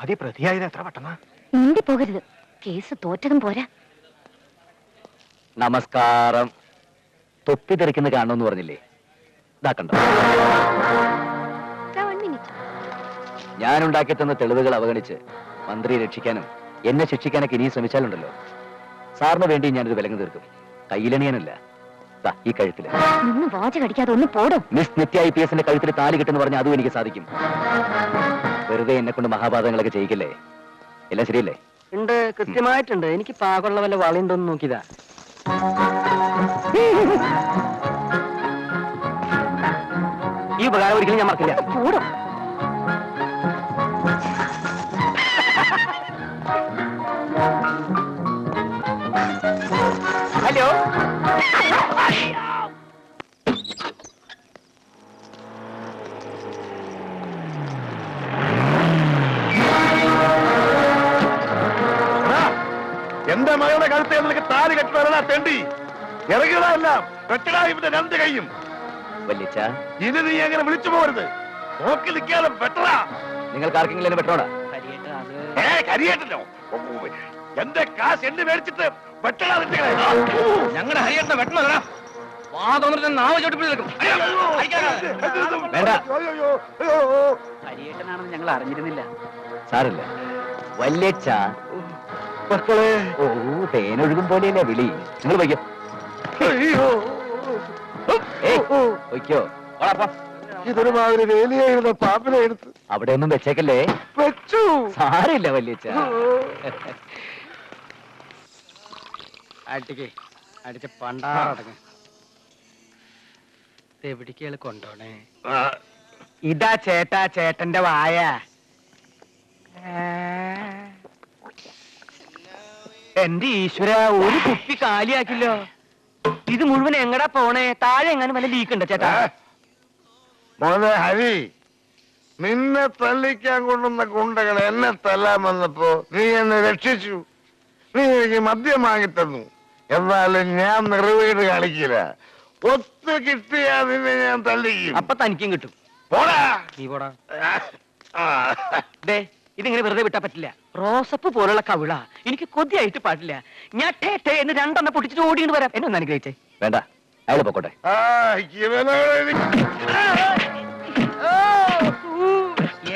വാദി പ്രതിയായത് എത്ര പെട്ടെന്നാ? നീണ്ടി പോകരുത് കേസ് തോറ്റതും പോരാ. നമസ്കാരം. തൊപ്പി തെറിക്കുന്ന കാണണമെന്ന് പറഞ്ഞില്ലേ? ഇതാ കണ്ടോ. വൺ മിനിറ്റ് ഞാൻ ഉണ്ടാക്കി തന്ന തെളിവുകൾ അവഗണിച്ച് മന്ത്രി രക്ഷിക്കാനും എന്നെ ശിക്ഷിക്കാനൊക്കെ ഇനിയും ശ്രമിച്ചാലുണ്ടല്ലോ. സാറിന് വേണ്ടി ഞാനിത് വിലങ്ങ് തീർക്കും. കയ്യിലണിയാനല്ല. ദാ ഈ കഴുത്തിൽ. നിന്ന് വാച കടിക്കാതെ ഒന്ന് പോടും. മിസ് നിത്യ ഐ പി എസിന്റെ കഴുത്തിൽ താലി കിട്ടുന്ന പറഞ്ഞാൽ അതും എനിക്ക് സാധിക്കും. വെറുതെ എന്നെ കൊണ്ട് മഹാപാതങ്ങളൊക്കെ ചെയ്യിക്കല്ലേ? എല്ലാം ശരിയല്ലേ? ഉണ്ട് കൃത്യമായിട്ടുണ്ട്. എനിക്ക് പാകമുള്ള വല്ല വളയുണ്ടോന്ന് നോക്കിയതാ. ഈ ഉപകാരം ഒരിക്കലും ഞാൻ മറക്കില്ല. ചൂടോ? ഹലോ? കെട്ടിടാ ഇറങ്ങിയതെല്ലാം വെട്ടിടാ ഇവന്റെ രണ്ട് കൈയും. വല്യച്ച ഇനി നീ അങ്ങനെ വിളിച്ചു പോകരുത്? നോക്കി നിൽക്കാതെ വെട്ടടാ നിങ്ങൾക്ക് ആർക്കെങ്കിലും എന്നെ പെട്ടോടാ? ഏ കരിയേട്ടല്ലോ എന്റെ കാശ് എന്ത് മേടിച്ചിട്ട് വെട്ടടാ നിന്റെ. ഞങ്ങളുടെ ഹരിയേട്ടനെ വെട്ടണ വാ തോന്നിട്ട് നാവ് ചവിട്ടിപ്പിടി വേണ്ട. അയ്യോ, അയ്യോ, അയ്യോ. ഹരിയേട്ടനാണെന്ന് ഞങ്ങൾ അറിഞ്ഞിരുന്നില്ല. സാറില്ല വല്യച്ച മക്കളെ. ഓ തേനൊഴുകും പോലെയല്ലേ വിളി? നിങ്ങൾ വയ്ക്കോ. അയ്യോ. വയ്ക്കോ. ഇതൊരു മാതിരി വേലിയായിരുന്ന പാമ്പിനെ എടുത്ത് അവിടെ ഒന്നും വെച്ചേക്കല്ലേ? വെച്ചു. സാരില്ല വല്യച്ച അടിക്ക് അടിച്ച പണ്ടാറടങ്ങ് എവിടേക്കാൾ കൊണ്ടോണേ ഇതാ ചേട്ടാ ചേട്ടന്റെ വായ. എന്റെ ഈശ്വര ഒരു കുപ്പി കാലിയാക്കില്ലോ. ഇത് മുഴുവൻ എങ്ങടാ പോണേ? താഴെ എങ്ങനെ വല്ല ലീക്ക് ഉണ്ടോ ചേട്ടാ? മോനെ ഹരി നിന്നെ തല്ലിക്കാൻ കൊണ്ടുവന്ന ഗുണ്ടകൾ എന്നെ തല്ലാൻ വന്നപ്പോ നീ എന്നെ രക്ഷിച്ചു. നീ എനിക്ക് മദ്യം വാങ്ങിത്തന്നു. എന്നാലും ഞാൻ നിറവേട് കാണിക്കില്ല. ഒത്തു കിട്ടിയാ നിന്നെ ഞാൻ തല്ലിക്കും. അപ്പൊ തനിക്കും കിട്ടും. പോടാ. നീ പോടാ. ആ. ദേ ഇതിങ്ങനെ വെറുതെ വിട്ടാ പറ്റില്ല. റോസപ്പ് പോലുള്ള കവിള എനിക്ക് കൊതിയായിട്ട് പാടില്ല. ഞാൻ ടേ ടേ എന്ന് രണ്ടെണ്ണം പൊട്ടിച്ചിട്ട് ഓടിയിട്ട് വരാം. എന്നെ ഒന്ന് അനുഗ്രഹിച്ചേ. വേണ്ട അയാൾ പൊക്കോട്ടെ.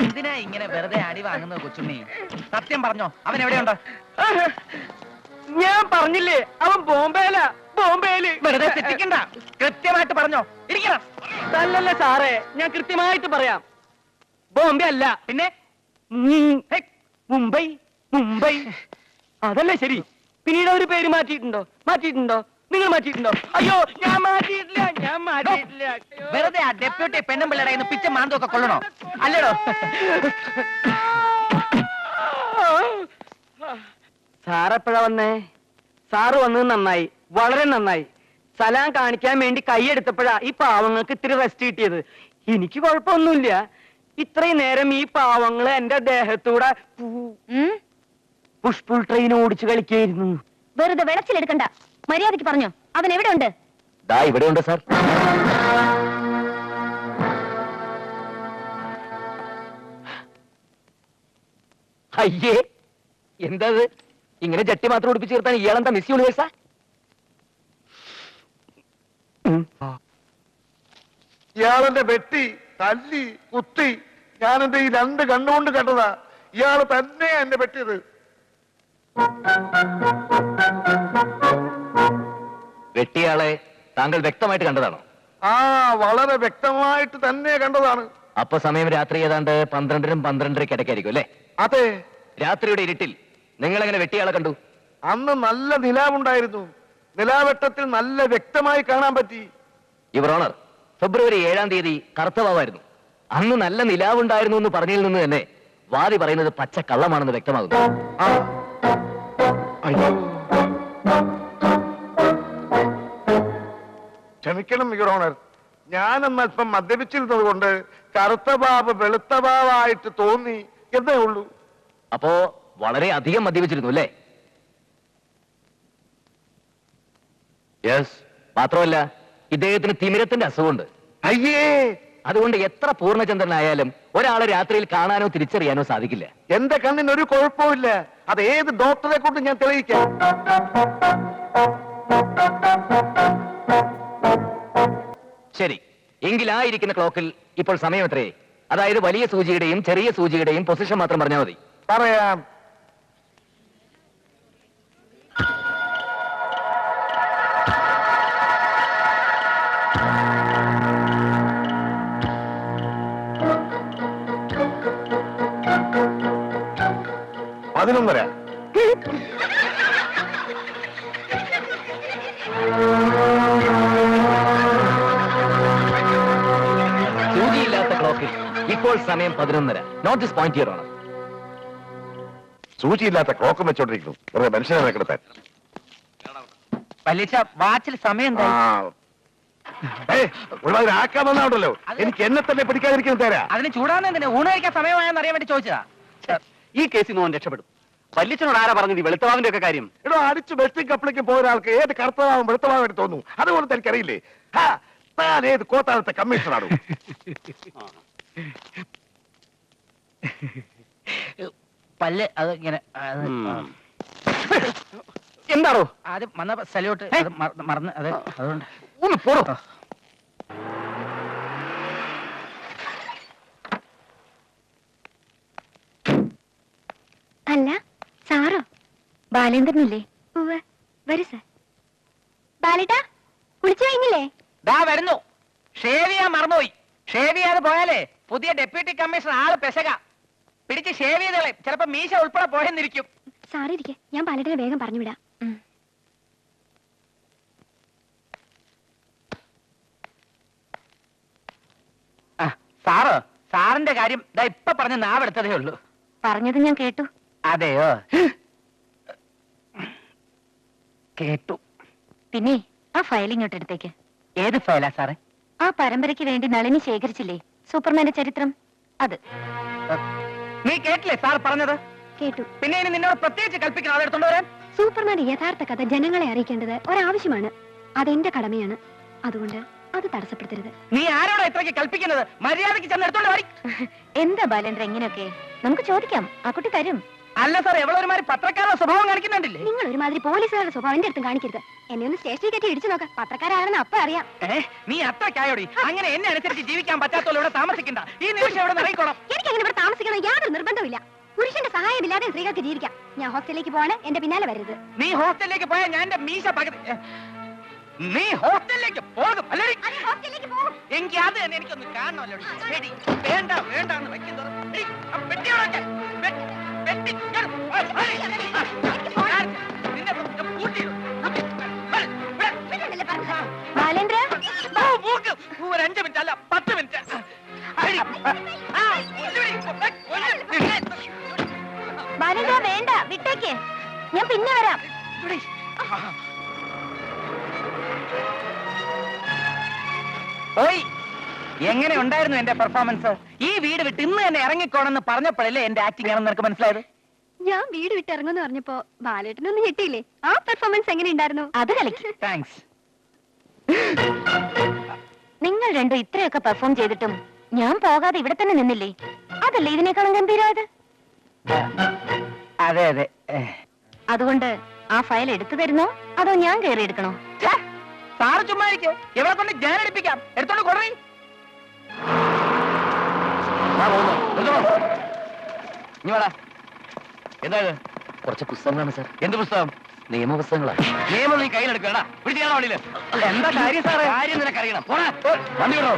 എന്തിനാ ഇങ്ങനെ വെറുതെ അടി വാങ്ങുന്നത് കൊച്ചുണ്ണി? സത്യം പറഞ്ഞോ അവൻ എവിടെയുണ്ടോ? ഞാൻ പറഞ്ഞില്ലേ അവൻ ബോംബേല ബോംബെയിൽ വെറുതെ തെറ്റിക്കണ്ട. കൃത്യമായിട്ട് പറഞ്ഞോ. ഇരിക്കണം. അല്ലല്ല സാറേ ഞാൻ കൃത്യമായിട്ട് പറയാം. ബോംബെ അല്ല. പിന്നെ? ഉം, ഹെ, മുംബൈ മുംബൈ. അതല്ലേ ശരി. പിന്നീട് അവർ പേര് മാറ്റിയിട്ടുണ്ടോ? മാറ്റിയിട്ടുണ്ടോ? നിങ്ങൾ മാറ്റിയിട്ടുണ്ടോ? അയ്യോ ഞാൻ മാറ്റിയിട്ടില്ല ഞാൻ മാറ്റിയിട്ടില്ല. അയ്യോ. വെറുതെ ആ ഡെപ്യൂട്ടി പെണ്ണും പിള്ളേടെ കയ്യിന്ന് പിച്ച മാന്തൊക്കെ കൊള്ളണോ അല്ലടോ. സാറെപ്പോഴാ വന്നേ? സാറ് വന്നത് നന്നായി വളരെ നന്നായി. സലാം കാണിക്കാൻ വേണ്ടി കൈയെടുത്തപ്പോഴാ ഈ പാവങ്ങൾക്ക് ഇത്തിരി റെസ്റ്റ് കിട്ടിയത്. എനിക്ക് കുഴപ്പമൊന്നുമില്ല. ഇത്രയും നേരം ഈ പാവങ്ങൾ എന്റെ ദേഹത്തൂടെ പുഷ്പുൾ ട്രെയിൻ ഓടിച്ചു കളിക്കായിരുന്നു. വെറുതെ വെളച്ചിലെടുക്കണ്ട. മര്യാദയ്ക്ക് പറഞ്ഞോ. അവൻ എവിടെ ഉണ്ട് ദാ ഇവിടെ ഉണ്ട് സാർ. അയ്യേ എന്താ ഇത് ഇങ്ങനെ ജട്ടി മാത്രം ഉടുപ്പിച്ച് ചേർത്താൻ ഇയാളെന്താ മിസ് യൂണിവേഴ്സാ ഇയാളെന്റെ വെട്ടി തല്ലി കുത്തി. ഞാൻ എന്റെ ഈ രണ്ട് കണ്ണുകൊണ്ട് കണ്ടതാ? ഇയാൾ തന്നെ എന്നെ പറ്റിയത് വെട്ടിയാളെ താങ്കൾ വ്യക്തമായിട്ട് കണ്ടതാണോ? ആ വളരെ വ്യക്തമായിട്ട് തന്നെ കണ്ടതാണ്. അപ്പൊ സമയം രാത്രി ഏതാണ്ട് പന്ത്രണ്ടിനും പന്ത്രണ്ടരയ്ക്ക് ഇടയ്ക്കായിരിക്കും അല്ലേ? അതെ. രാത്രിയുടെ ഇരുട്ടിൽ നിങ്ങൾ എങ്ങനെ വെട്ടിയാളെ കണ്ടു? അന്ന് നല്ല നിലാവുണ്ടായിരുന്നു. നിലാവെട്ടത്തിൽ നല്ല വ്യക്തമായി കാണാൻ പറ്റി. യുവർ ഓണർ ഫെബ്രുവരി ഏഴാം തീയതി കറുത്തവാവായിരുന്നു. അന്ന് നല്ല നിലാവുണ്ടായിരുന്നു എന്ന് പറഞ്ഞതിൽ നിന്ന് തന്നെ വാദി പറയുന്നത് പച്ച കള്ളമാണെന്ന് വ്യക്തമാകുന്നു. ക്ഷമിക്കണം യുവർ ഓണർ ഞാനന്ന് അല്പം മദ്യപിച്ചിരുന്നത് കൊണ്ട് കറുത്ത ബാബ് വെളുത്ത ബാബായിട്ട് തോന്നി എന്നേ ഉള്ളൂ. അപ്പോ വളരെ അധികം മദ്യപിച്ചിരുന്നു അല്ലേ? യെസ് മാത്രമല്ല ഇദ്ദേഹത്തിന് തിമിരത്തിന്റെ അസുഖമുണ്ട്. അയ്യേ! അതുകൊണ്ട് എത്ര പൂർണചന്ദ്രനായാലും ഒരാളെ രാത്രിയിൽ കാണാനോ തിരിച്ചറിയാനോ സാധിക്കില്ല. എന്റെ കണ്ണിന് ഒരു കുഴപ്പമില്ല അത് ഏത് ഡോക്ടറെ കൊണ്ട് ഞാൻ തെളിയിക്കാം. ശരി. എങ്കിൽ ആ ഇരിക്കുന്ന ക്ലോക്കിൽ ഇപ്പോൾ സമയം എത്രയേ അതായത് വലിയ സൂചിയുടെയും ചെറിയ സൂചിയുടെയും പൊസിഷൻ മാത്രം പറഞ്ഞാൽ മതി. പറയാം. പതിനൊന്നര. സൂചിയില്ലാത്ത ക്ലോക്കിൽ ഇപ്പോൾ സമയം പതിനൊന്നര. നോട്ട് ദിസ് പോയിന്റ് ഇയർ ആണ്. സൂചിയില്ലാത്ത ക്ലോക്കം വെച്ചോണ്ടിരിക്കുന്നു. വെറുതെ മനുഷ്യനെ മെനക്കെടുത്താൻ പലിശ വാച്ചിൽ സമയം എന്തായി? ഏയ്, ഒരുമാതിരി ആക്കാൻ വന്നാണ്ടല്ലോ എനിക്ക് എന്നെ തന്നെ പിടിക്കാതിരിക്കുന്ന തരാ. അതിന് ചൂടാന്ന് ഊണ് കഴിക്കാൻ സമയമായെന്ന് അറിയാൻ വേണ്ടി ചോദിച്ചതാ. ഈ കേസിൽ നിന്ന് രക്ഷപ്പെടും. വല്യച്ഛനോട് ആരാ പറഞ്ഞത് ഈ വെളുത്തവാവിന്റെ ഒക്കെ കാര്യം? എടോ അടിച്ച് വെസ്റ്റിംഗ് കപ്പിളിക്ക് പോയ ഒരാൾക്ക് ഏത് കറുത്തവാകും വെളുത്തവാകും തോന്നുന്നു. അതുകൊണ്ട് തനിക്കറിയില്ലേ ഹാ, താൻ ഏത് കോത്താഴത്തെ കമ്മീഷണറാണോ? പല്ല് അത് ഇങ്ങനെ അത് എന്താണോ? ആദ്യം വന്ന സല്യൂട്ട് അത് മറന്ന് മറന്ന് അത് അതുകൊണ്ട്. ഒന്ന് പോടോ. അല്ല ബാലേന്ദ്രനില്ലേ? വരൂ സാർ. ബാലേട്ടാ കുളിച്ചു കഴിഞ്ഞില്ലേ? ദാ വരുന്നു. ഷേവ് ചെയ്യാൻ മറന്നുപോയി. ഷേവ് ചെയ്യാതെ പോയാലേ പുതിയ ഡെപ്യൂട്ടി കമ്മീഷണർ ആൾ പെശക. പിടിച്ച് ഷേവ് ചെയ്തോളെ ചിലപ്പോ മീശ ഉൾപ്പെടെ പോയെന്നിരിക്കും. സാറ് ഇരിക്കെ. ഞാൻ ബാലേട്ടനെ വേഗം പറഞ്ഞു വിടാം. സാറ് സാറിന്റെ കാര്യം ദാ ഇപ്പൊ പറഞ്ഞ നാവെടുത്തതേ ഉള്ളൂ. പറഞ്ഞത് ഞാൻ കേട്ടു. അതെയോ? കേട്ടു. പിന്നെ ആ ഫയൽ ഇങ്ങോട്ട് എടുത്തേക്ക്. ഏത് ഫയലാ സാറേ? ആ പരമ്പരയ്ക്ക് വേണ്ടി നളിനി ശേഖരിച്ചില്ലേ? സൂപ്പർമാന്റെ ചരിത്രം? അത്. നീ കേട്ടില്ലേ സാർ പറഞ്ഞത്? കേട്ടു. പിന്നെ ഇനി നിന്നോട് പ്രത്യേകിച്ച് കൽപ്പിക്കണം. അതെടുത്തോണ്ട് വരാൻ. സൂപ്പർമാന്റെ യഥാർത്ഥ കഥ ജനങ്ങളെ അറിയിക്കേണ്ടത് ഒരാവശ്യമാണ്. അതെന്റെ കടമയാണ്. അതുകൊണ്ട് അത് തടസ്സപ്പെടുത്തരുത്. നീ ആരോടാ ഇത്രയ്ക്ക് കൽപ്പിക്കുന്നത്? മര്യാദയ്ക്ക് ചെന്ന് എടുത്തോണ്ട് എന്താ ബാലേന്ദ്ര ഇങ്ങനെയൊക്കെ? നമുക്ക് ചോദിക്കാം. ആ കുട്ടി തരും. അല്ല സാർ എവളൊരുമാതിരി പത്രക്കാരുടെ സ്വഭാവം കാണിക്കുന്നുണ്ടല്ലേ? നിങ്ങൾ ഒരുമാതിരി പോലീസുകാരുടെ സ്വഭാവം എന്റെ അടുത്തും കാണിക്കരുത്. എന്നെ ഒന്ന് സ്റ്റേഷനിൽ കയറ്റി ഇടിച്ചു നോക്കാം. പത്രക്കാരാണെന്ന് അപ്പ അറിയാം. ഏ നീ അത്രക്കായോടി അങ്ങനെ എന്നെ അനുസരിച്ച് ജീവിക്കാൻ പറ്റാത്തോളം ഇവിടെ താമസിക്കണ്ട. ഈ നിമിഷം ഇവിടെ നിറയിക്കോളാം എനിക്ക് അങ്ങനെ ഇവിടെ താമസിക്കണം യാതൊരു നിർബന്ധമില്ല പുരുഷന്റെ സഹായമില്ലാതെ സ്ത്രീകൾക്ക് ജീവിക്കാം. ഞാൻ ഹോസ്റ്റലിലേക്ക് പോവാണ്. എന്റെ പിന്നാലെ വരരുത്. നീ ഹോസ്റ്റലിലേക്ക് പോയാൽ ഞാൻ എന്റെ മീശ പകുതി നീ ഹോസ്റ്റലിലേക്ക് പോകും. അല്ലേ? എങ്കിൽ അത് തന്നെ എനിക്കൊന്ന് കാണണമല്ലോ. വേണ്ട വേണ്ട എന്ന് വയ്ക്കുന്നത് എടി, ബാലേന്ദ്ര? ഓ, മൂക്ക്. ഒരു അഞ്ച് മിനിറ്റ് അല്ല പത്ത് മിനിറ്റ്. ബാലേന്ദ്ര വേണ്ട. വിട്ടേക്ക്. ഞാൻ പിന്നെ വരാം. ഓയ്. എങ്ങനെ ഉണ്ടായിരുന്നു എന്റെ പെർഫോമൻസ് ഈ വീട് വിട്ട് ഇന്ന് തന്നെ ഇറങ്ങിക്കോണെന്ന് പറഞ്ഞപ്പോഴല്ലേ എന്റെ ആക്ടിംഗ് ആണെന്ന് നിനക്ക് മനസ്സിലായത്? ഞാൻ വീട് വിട്ട് ഇറങ്ങുമെന്ന് പറഞ്ഞപ്പോ ബാലേട്ടനൊന്നും കിട്ടിയില്ലേ ആ പെർഫോമൻസ് എങ്ങനെ ഉണ്ടായിരുന്നു? അത് കളിക്ക് താങ്ക്സ് നിങ്ങൾ രണ്ടും ഇത്രയൊക്കെ പെർഫോം ചെയ്തിട്ടും ഞാൻ പോകാതെ ഇവിടെ തന്നെ നിന്നില്ലേ? അതല്ലേ ഇതിനേക്കാളും ഗംഭീരമായത്? അതെ അതെ. അതുകൊണ്ട് ആ ഫയൽ എടുത്തു തരുന്നോ? അതോ ഞാൻ കയറി എടുക്കണോ? സാറ് ചുമ്മാ ഇരിക്കെ. ഇവളെ കൊണ്ട് ഞാൻ എടുപ്പിക്കാം എടുത്തോണ്ട് കൊടറി എന്താ? കുറച്ച് പുസ്തകങ്ങളാണ് സാർ എന്ത് പുസ്തകം? നിയമപുസ്തകങ്ങളാ നിയമം നീ കയ്യിലെടുക്കണ പിടിച്ചാണോ വള്ളിയിൽ എന്താ കാര്യം സാറേ? കാര്യം നിനക്കറിയണം. പോടാ, പോ, വണ്ടി വിടോ